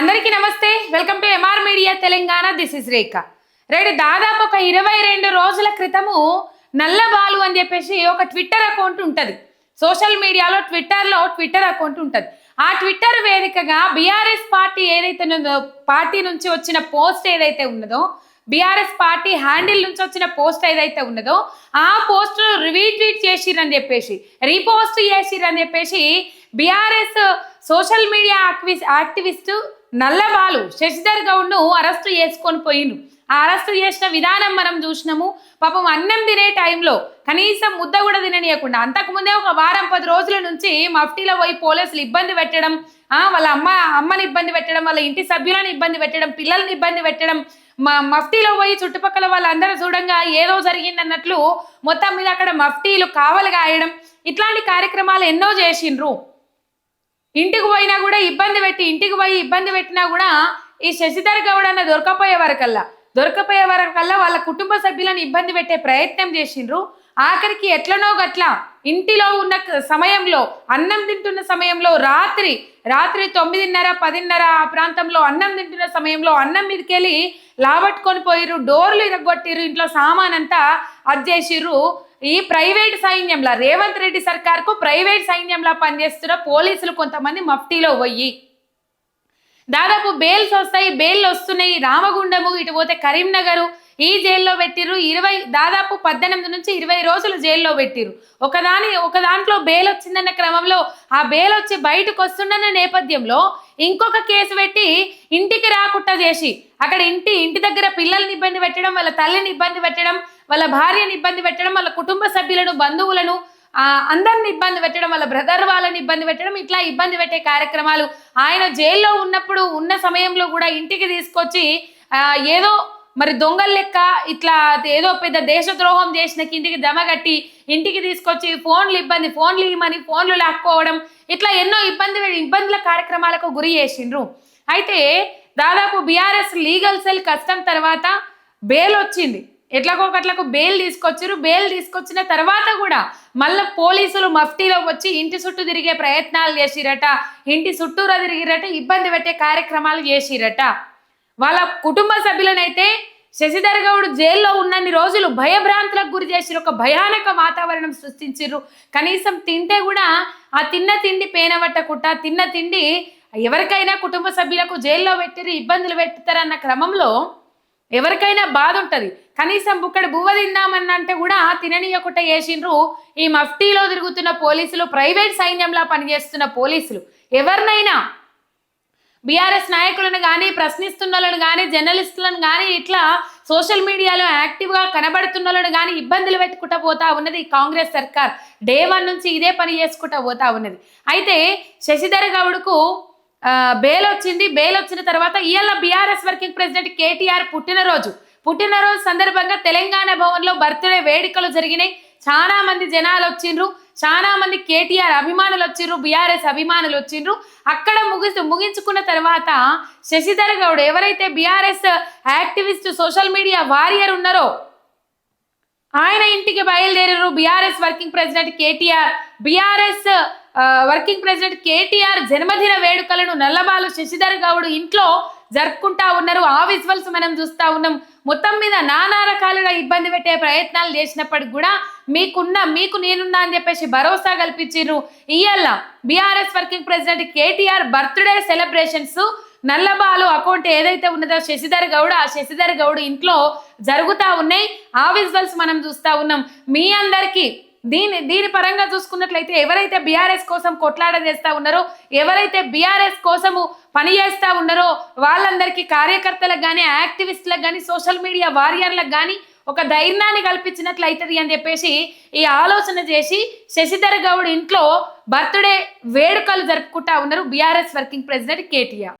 అందరికీ నమస్తే. Welcome to MR media Telangana this is Rekha right దాదాపు ఒక ఇరవై రెండు రోజుల క్రితము నల్లబాలు అని చెప్పేసి ఒక ట్విట్టర్ అకౌంట్ ఉంటుంది. సోషల్ మీడియాలో ట్విట్టర్లో ట్విట్టర్ అకౌంట్ ఉంటుంది. ఆ ట్విట్టర్ వేదికగా బీఆర్ఎస్ పార్టీ ఏదైతే ఉన్నదో పార్టీ నుంచి వచ్చిన పోస్ట్ ఏదైతే ఉన్నదో బీఆర్ఎస్ పార్టీ హ్యాండిల్ నుంచి వచ్చిన పోస్ట్ ఏదైతే ఉన్నదో ఆ పోస్ట్ రీట్వీట్ చేసిరని చెప్పేసి రీపోస్ట్ చేసిరని చెప్పేసి BRS social media activist Nallabalu Sashidhar గౌడ్ను arrest చేసుకొని పోయిండు. ఆ అరెస్ట్ చేసిన విధానం మనం చూసినాము. పాపం అన్నం తినే టైంలో కనీసం ముద్ద కూడా తిననీయకుండా అంతకుముందే ఒక వారం పది రోజుల నుంచి మఫ్టీలో పోయి పోలీసులు ఇబ్బంది పెట్టడం వాళ్ళ అమ్మ అమ్మని ఇబ్బంది పెట్టడం వాళ్ళ ఇంటి సభ్యులను ఇబ్బంది పెట్టడం పిల్లల్ని ఇబ్బంది పెట్టడం మా మఫ్టీలో పోయి చుట్టుపక్కల వాళ్ళందరూ చూడంగా ఏదో జరిగిందన్నట్లు మొత్తం మీద అక్కడ మఫ్టీలు కావలు కాయడం ఇట్లాంటి కార్యక్రమాలు ఎన్నో చేసిండ్రు. ఇంటికి పోయినా కూడా ఇబ్బంది పెట్టి ఇంటికి పోయి ఇబ్బంది పెట్టినా కూడా ఈ శశిధర్ గౌడ్ అన్న దొరకపోయే వరకల్లా దొరకపోయే వరకల్లా వాళ్ళ కుటుంబ సభ్యులను ఇబ్బంది పెట్టే ప్రయత్నం చేసిండ్రు. ఆఖరికి ఎట్లనో గట్లా ఇంటిలో ఉన్న సమయంలో అన్నం తింటున్న సమయంలో రాత్రి రాత్రి తొమ్మిదిన్నర పదిన్నర ఆ ప్రాంతంలో అన్నం తింటున్న సమయంలో అన్నం మీదకెళ్ళి లాబట్టుకొని పోయిర్రు డోర్లు ఇరగొట్టిర్రు ఇంట్లో సామాన్ అంతా అది చేసిర్రు ఈ ప్రైవేట్ సైన్యంలా రేవంత్ రెడ్డి సర్కార్కు ప్రైవేట్ సైన్యంలా పనిచేస్తున్న పోలీసులు కొంతమంది మఫ్టీలో పోయి దాదాపు బెయిల్స్ వస్తాయి బెయిల్ వస్తున్నాయి. రామగుండము ఇటు పోతే కరీంనగర్ ఈ జైల్లో పెట్టిర్రు. ఇరవై దాదాపు పద్దెనిమిది నుంచి ఇరవై రోజులు జైల్లో పెట్టిర్రు. ఒకదాని ఒక దాంట్లో బెయిల్ వచ్చిందన్న క్రమంలో ఆ బెయిల్ వచ్చి బయటకు వస్తుండన్న నేపథ్యంలో ఇంకొక కేసు పెట్టి ఇంటికి రాకుండా చేసి అక్కడ ఇంటి ఇంటి దగ్గర పిల్లల్ని ఇబ్బంది పెట్టడం వాళ్ళ తల్లిని ఇబ్బంది పెట్టడం వాళ్ళ భార్యని ఇబ్బంది పెట్టడం వాళ్ళ కుటుంబ సభ్యులను బంధువులను అందరిని ఇబ్బంది పెట్టడం వాళ్ళ బ్రదర్ వాళ్ళని ఇబ్బంది పెట్టడం ఇట్లా ఇబ్బంది పెట్టే కార్యక్రమాలు ఆయన జైల్లో ఉన్నప్పుడు ఉన్న సమయంలో కూడా ఇంటికి తీసుకొచ్చి ఏదో మరి దొంగల లెక్క ఇట్లా ఏదో పెద్ద దేశద్రోహం చేసిన కిందికి దమగట్టి ఇంటికి తీసుకొచ్చి ఫోన్లు ఇబ్బంది ఫోన్లు ఇవ్వమని ఫోన్లు లాక్కోవడం ఇట్లా ఎన్నో ఇబ్బంది ఇబ్బందుల కార్యక్రమాలకు గురి చేసిండ్రు. అయితే దాదాపు బీఆర్ఎస్ లీగల్ సెల్ కష్టం తర్వాత బెయిల్ వచ్చింది. ఎట్లాగోకట్లకు బెయిల్ తీసుకొచ్చారు బెయిల్ తీసుకొచ్చిన తర్వాత కూడా మళ్ళీ పోలీసులు మఫ్టీలో వచ్చి ఇంటి చుట్టూ తిరిగే ప్రయత్నాలు చేసిరట ఇంటి చుట్టూరా తిరిగిరట ఇబ్బంది పెట్టే కార్యక్రమాలు చేసిరట. వాళ్ళ కుటుంబ సభ్యులనైతే శశిధర్ గౌడ్ జైల్లో ఉన్నన్ని రోజులు భయభ్రాంతులకు గురి చేసిన ఒక భయానక వాతావరణం సృష్టించారు కనీసం తింటే కూడా ఆ తిన్న తిండి పేనబట్టకుండా తిన్న తిండి ఎవరికైనా కుటుంబ సభ్యులకు జైల్లో పెట్టిరు ఇబ్బందులు పెడతారన్న క్రమంలో ఎవరికైనా బాధ ఉంటుంది. కనీసం బుక్కడు బువ్వ తిందామన్నంటే కూడా తిననీయకుండా చేసిండ్రు. ఈ మఫ్టీలో తిరుగుతున్న పోలీసులు ప్రైవేట్ సైన్యంలా పనిచేస్తున్న పోలీసులు. ఎవరినైనా బీఆర్ఎస్ నాయకులను కానీ ప్రశ్నిస్తున్న వాళ్ళను కానీ జర్నలిస్టులను కానీ ఇట్లా సోషల్ మీడియాలో యాక్టివ్గా కనబడుతున్నలను కానీ ఇబ్బందులు పెట్టుకుంటా పోతా ఉన్నది కాంగ్రెస్ సర్కార్. డే వన్ నుంచి ఇదే పని చేసుకుంటా పోతా ఉన్నది. అయితే శశిధర్ గౌడ్కు బెయిల్ వచ్చింది. బెయిల్ వచ్చిన తర్వాత ఇవాళ బీఆర్ఎస్ వర్కింగ్ ప్రెసిడెంట్ కేటీఆర్ పుట్టినరోజు. పుట్టినరోజు సందర్భంగా తెలంగాణ భవన్లో బర్త్డే వేడుకలు జరిగినాయి. చాలా మంది జనాలు వచ్చిండ్రు. చాలా మంది కేటీఆర్ అభిమానులు వచ్చిండ్రు బీఆర్ఎస్ అభిమానులు వచ్చిండ్రు అక్కడ ముగిసి ముగించుకున్న తర్వాత శశిధర్ గౌడ్ ఎవరైతే BRS activist social media warrior ఉన్నారో ఆయన ఇంటికి బయలుదేరారు BRS working president KTR. BRS working president KTR జన్మదిన వేడుకలను నల్లబాలు శశిధర్ గౌడ్ ఇంట్లో జరుపుకుంటా ఉన్నారు. ఆ విజువల్స్ మనం చూస్తా ఉన్నాం. మొత్తం మీద నానా రకాలుగా ఇబ్బంది పెట్టే ప్రయత్నాలు చేసినప్పటికి కూడా మీకున్న మీకు నేనున్నా అని చెప్పేసి భరోసా కల్పించిర్రు. ఇయ్యాల BRS working president KTR birthday celebrations Nallabalu account ఏదైతే ఉన్నదో శశిధర్ గౌడ్ ఆ శశిధర్ గౌడ్ ఇంట్లో జరుగుతా ఉన్నాయి. ఆ విజువల్స్ మనం చూస్తా ఉన్నాం. మీ అందరికీ దీని దీని పరంగా చూసుకున్నట్లయితే ఎవరైతే బీఆర్ఎస్ కోసం కొట్లాడ చేస్తా ఉన్నారో ఎవరైతే బీఆర్ఎస్ కోసము పని చేస్తూ ఉన్నారో వాళ్ళందరికీ కార్యకర్తలకు కానీ యాక్టివిస్టులకు కానీ సోషల్ మీడియా వారియర్లకు కానీ ఒక ధైర్యాన్ని కల్పించినట్లు అవుతుంది అని చెప్పేసి ఈ ఆలోచన చేసి శశిధర్ గౌడ్ ఇంట్లో బర్త్డే వేడుకలు జరుపుకుంటా ఉన్నారు బీఆర్ఎస్ వర్కింగ్ ప్రెసిడెంట్ కేటీఆర్.